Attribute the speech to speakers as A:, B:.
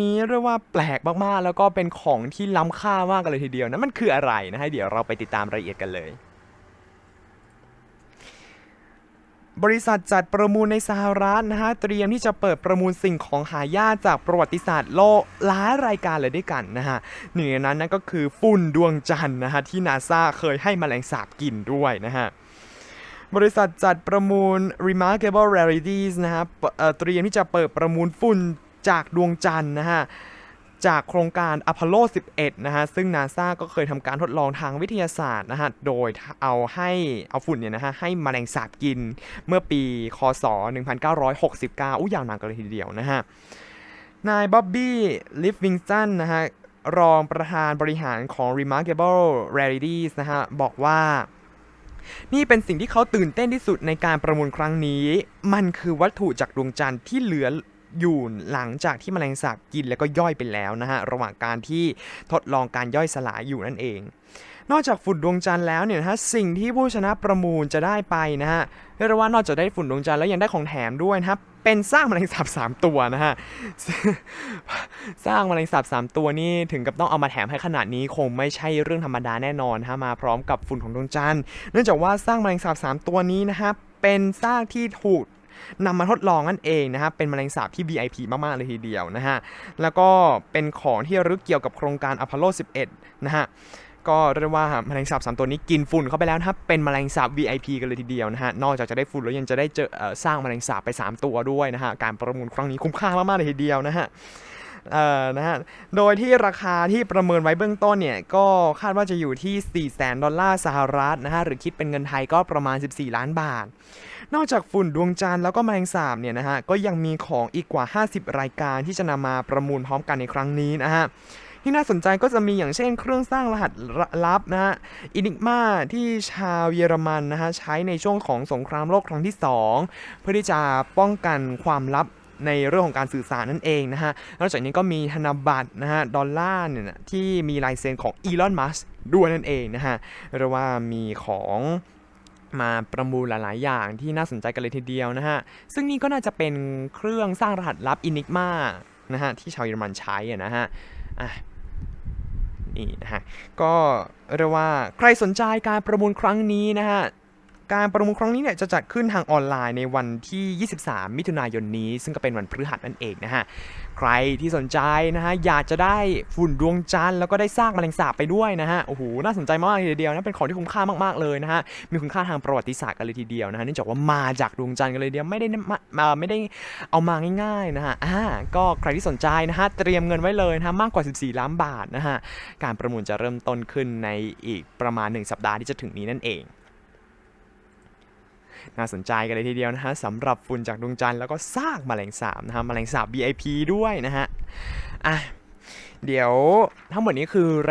A: นี้เรียกว่าแปลกมากๆ แล้วก็เป็นของที่ล้ำค่ามากกันเลยทีเดียวนะมันคืออะไรนะฮะเดี๋ยวเราไปติดตามรายละเอียดกันเลยบริษัทจัดประมูลในสหรัฐนะฮะเตรียมที่จะเปิดประมูลสิ่งของหายากจากประวัติศาสตร์โลกหลายรายการเลยด้วยกันนะฮะหนึ่งในนั้นนั่นก็คือฝุ่นดวงจันทร์นะฮะที่นาซาเคยให้มแมลงสาบกินด้วยนะฮะบริษัทจัดประมูล Remarkable Rarities นะฮะเตรียมที่จะเปิดประมูลฝุ่น จากดวงจันทร์นะฮะจากโครงการ Apollo 11 นะฮะ ซึ่งนาซาก็เคยทำการทดลองทางวิทยาศาสตร์นะฮะ โดยเอาให้เอาฝุ่นเนี่ยนะฮะ ให้แมลงสาบกินเมื่อปีคศ 1969 อู้ยาวนานกันเลยทีเดียวนะฮะ นายบ๊อบบี้ลิฟวิงตันนะฮะ รองประธานบริหารของ Remarkable Rarities นะฮะ บอกว่านี่เป็นสิ่งที่เขาตื่นเต้นที่สุดในการประมูลครั้งนี้ มันคือวัตถุจากดวงจันทร์ที่เหลือ อยู่หลังจากที่แมลงสาบกินแล้วก็ย่อยไปแล้วนะฮะระหว่างการที่ทดลองการย่อยสลายอยู่นั่นเอง นอกจากฝุ่นดวงจันทร์แล้วเนี่ยนะฮะสิ่งที่ผู้ชนะประมูลจะได้ไปนะฮะเรียกว่านอกจากได้ฝุ่นดวงจันทร์แล้วยังได้ของแถมด้วยนะครับเป็นสร้างแมลงสาบสามตัวนะฮะสร้างแมลงสาบสามตัวนี่ถึงกับต้องเอามาแถมให้ขนาดนี้คงไม่ใช่เรื่องธรรมดาแน่นอนฮะมาพร้อมกับฝุ่นของดวงจันทร์เนื่องจากว่าสร้างแมลงสาบสามตัวนี้นะฮะเป็นสร้างที่ถูก นำมาทดลองนั่นเองนะครับเป็นแมลงสาบที่ VIP มาก ๆ เลยทีเดียวนะฮะ แล้วก็เป็นของที่ระลึกเกี่ยวกับโครงการอพอลโล 11 นะฮะก็เรียกว่าแมลงสาบสามตัวนี้กินฝุ่นเข้าไปแล้วนะครับเป็นแมลงสาบ VIP กันเลยทีเดียวนะฮะ นอกจากจะได้ฝุ่นแล้วยังจะได้เจอเอ่อสร้างแมลงสาบไป 3 ตัวด้วยนะฮะ การประมูลครั้งนี้คุ้มค่ามากๆเลยทีเดียวนะฮะ เอ่อนะฮะโดยที่ราคาที่ประเมินไว้เบื้องต้นเนี่ย ก็คาดว่าจะอยู่ที่ 4 0 0 0 0 ดอลลาร์สหรัฐนะฮะหรือคิดเป็นเงินไทยก็ประมาณ 14 ล้านบาท นอกจากฝุ่นดวงจันทร์แล้วก็แมลงสาบเนี่ยนะฮะก็ยังมีของอีกกว่า 50 รายการที่จะนำมาประมูลพร้อมกันในครั้งนี้นะฮะที่น่าสนใจก็จะมีอย่างเช่นเครื่องสร้างรหัสลับนะฮะอินิกมาที่ชาวเยอรมันนะฮะใช้ในช่วงของสงครามโลกครั้งที่ 2 เพื่อที่จะป้องกันความลับ ในเรื่องของการสื่อสารนั่นเองนะฮะ นอกจากนี้ก็มีธนบัตรนะฮะ ดอลลาร์เนี่ยที่มีลายเซ็นของอีลอน มัสด้วยนั่นเองนะฮะเรียกว่ามีของมาประมูลหลาย ๆ อย่างที่น่าสนใจกันเลยทีเดียวนะฮะ ซึ่งนี่ก็น่าจะเป็นเครื่องสร้างรหัสลับอินิกมานะฮะ ที่ชาวเยอรมันใช้อะนะฮะอะนี่นะฮะ ก็เรียกว่าใครสนใจการประมูลครั้งนี้นะฮะ การประมูลครั้งนี้เนี่ยจะจัดขึ้นทางออนไลน์ในวันที่ 23 มิถุนายนนี้ ซึ่งก็เป็นวันพฤหัสนั่นเองนะฮะ ใครที่สนใจนะฮะ อยากจะได้ฝุ่นดวงจันทร์แล้วก็ได้ซากแมลงสาบไปด้วยนะฮะ โอ้โห น่าสนใจมากเลยทีเดียวนะ เป็นของที่คุ้มค่ามากๆเลยนะฮะ มีคุณค่าทางประวัติศาสตร์กันเลยทีเดียวนะฮะ เนื่องจากว่ามาจากดวงจันทร์กันเลยทีเดียว ไม่ได้มามาไม่ได้เอามาง่ายๆนะฮะ อ่า ก็ใครที่สนใจนะฮะ เตรียมเงินไว้เลยนะฮะ มากกว่า 14 ล้านบาทนะฮะ การประมูลจะเริ่มต้นขึ้นในอีกประมาณ 1 สัปดาห์ที่จะถึงนี้นั่นเอง น่าสนใจกันเลยทีเดียวนะฮะสำหรับฝุ่นจากดวงจันทร์แล้วก็ซากมแมลงสาบนะฮะมแมลงสาบ BIP ด้วยนะฮะอะเดี๋ยวทั้งหมดนี้คือ